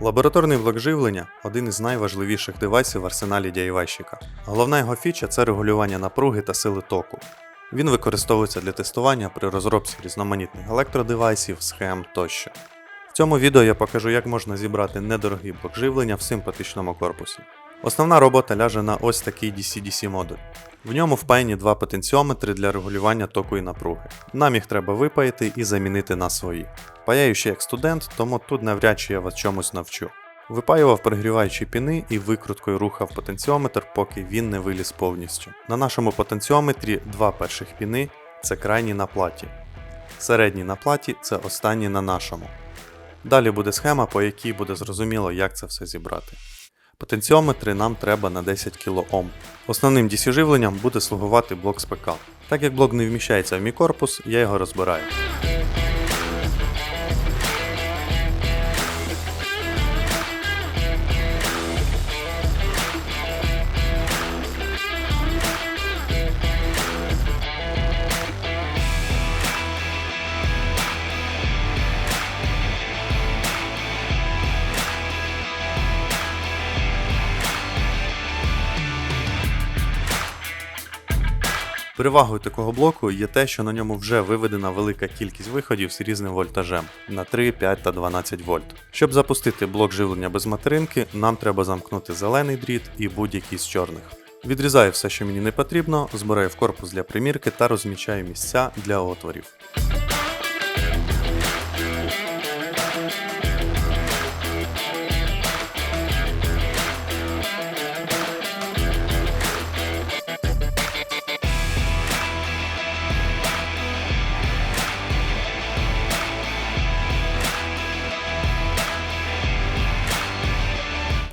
Лабораторний блок живлення один із найважливіших девайсів в арсеналі DIY-щика. Головна його фіча це регулювання напруги та сили току. Він використовується для тестування при розробці різноманітних електродевайсів, схем тощо. В цьому відео я покажу, як можна зібрати недорогий блок живлення в симпатичному корпусі. Основна робота ляже на ось такий DC-DC модуль. В ньому впаяні два потенціометри для регулювання току і напруги. Нам їх треба випаяти і замінити на свої. Паяю ще як студент, тому тут навряд чи я вас чомусь навчу. Випаював прогріваючі піни і викруткою рухав потенціометр, поки він не виліз повністю. На нашому потенціометрі два перших піни це крайні на платі. Середні на платі це останні на нашому. Далі буде схема, по якій буде зрозуміло, як це все зібрати. Потенціометри нам треба на 10 кОм. Основним DC буде слугувати блок з ПК. Так як блок не вміщається в мій корпус, я його розбираю. Перевагою такого блоку є те, що на ньому вже виведена велика кількість виходів з різним вольтажем на 3, 5 та 12 вольт. Щоб запустити блок живлення без материнки, нам треба замкнути зелений дріт і будь-який з чорних. Відрізаю все, що мені не потрібно, збираю в корпус для примірки та розмічаю місця для отворів.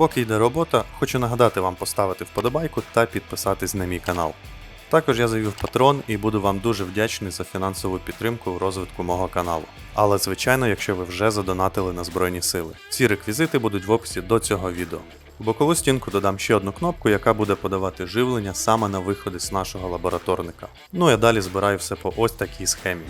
Поки йде робота, хочу нагадати вам поставити вподобайку та підписатись на мій канал. Також я завів патрон і буду вам дуже вдячний за фінансову підтримку в розвитку мого каналу. Але звичайно, якщо ви вже задонатили на Збройні Сили. Всі реквізити будуть в описі до цього відео. В бокову стінку додам ще одну кнопку, яка буде подавати живлення саме на виходи з нашого лабораторника. Ну а далі збираю все по ось такій схемі.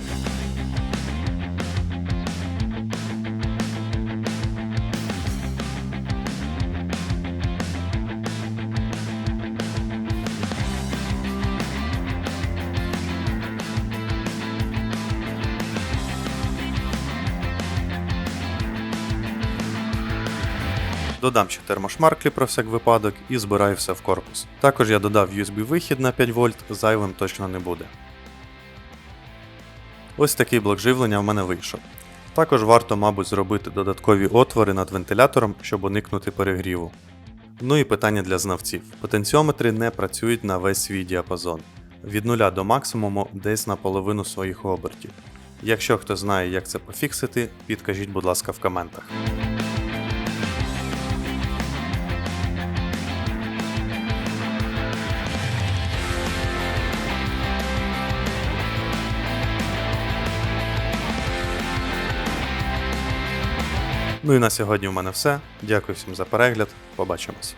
Додам ще термошмарклі про всяк випадок і збираю все в корпус. Також я додав USB-вихід на 5 вольт, зайвим точно не буде. Ось такий блок живлення в мене вийшов. Також варто, мабуть, зробити додаткові отвори над вентилятором, щоб уникнути перегріву. Ну і питання для знавців. Потенціометри не працюють на весь свій діапазон. Від нуля до максимуму десь на половину своїх обертів. Якщо хто знає, як це пофіксити, підкажіть, будь ласка, в коментах. Ну і на сьогодні в мене все. Дякую всім за перегляд. Побачимось.